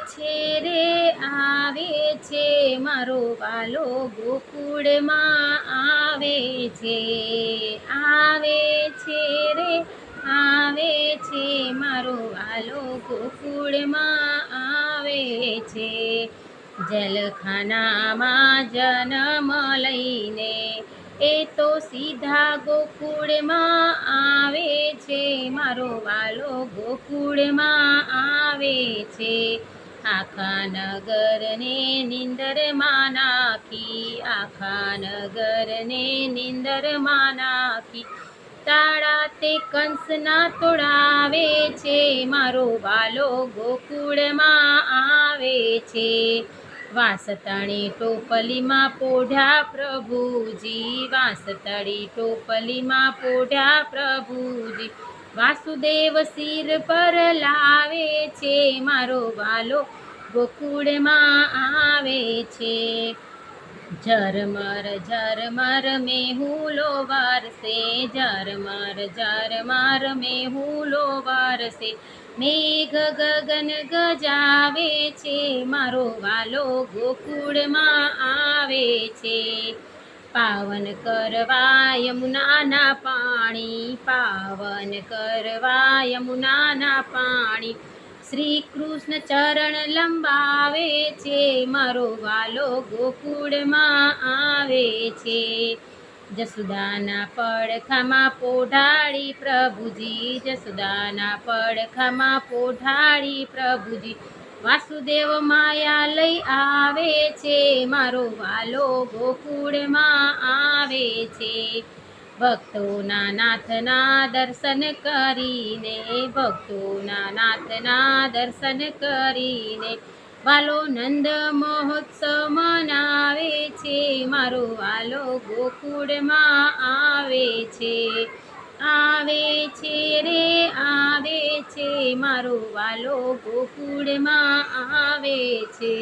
છે રે, આવે છે મારો વાલો ગોકુળમાં, આવે છે આવે છે રે, આવે છે મારો વાલો ગોકુળમાં, આવે છે. જલખાનામાં જન્મ લઈને એ તો સીધા ગોકુળમાં, આવે છે મારો વાલો ગોકુળમાં, આવે છે. આખા નગરને નિંદરમાં નાખી આખા નગરને નિંદરમાં નાખી તાળા તે કંસના તોડાવે છે મારો વાલો ગોકુળમાં આવે છે વાસતણી ટોપલીમાં પોઢા પ્રભુજી વાસતળી ટોપલીમાં પોઢા પ્રભુજી વાસુદેવ શિર પર લાવે છે, મારો વાલો ગોકુળમાં આવે છે. ઝરમર ઝરમર મેહુલો વારસે, ઝરમર ઝરમર મેહુલો વારસે. મેઘ ગગન ગજાવે છે, મારો વાલો ગોકુળમાં આવે છે. પાવન કરવા યમુનાના પાણી, પાવન કરવા યમુનાના પાણી. શ્રી કૃષ્ણ ચરણ લંબાવે છે, મારો વાલો ગોકુળમાં આવે છે. જસુદાના પડખામાં પોઢાળી પ્રભુજી, જસુદાના પડખામાં પોઢાળી પ્રભુજી. વાસુદેવ માયા લઈ આવે છે, મારો વાલો ગોકુળમાં આવે છે. ભક્તોના નાથના દર્શન કરીને, ભક્તોના નાથના દર્શન કરીને વાલો નંદ મહોત્સવ મનાવે છે, મારો વાલો ગોકુળમાં આવે છે. આવે છે રે આવે છે મારો વાલો ગોકુળમાં આવે છે.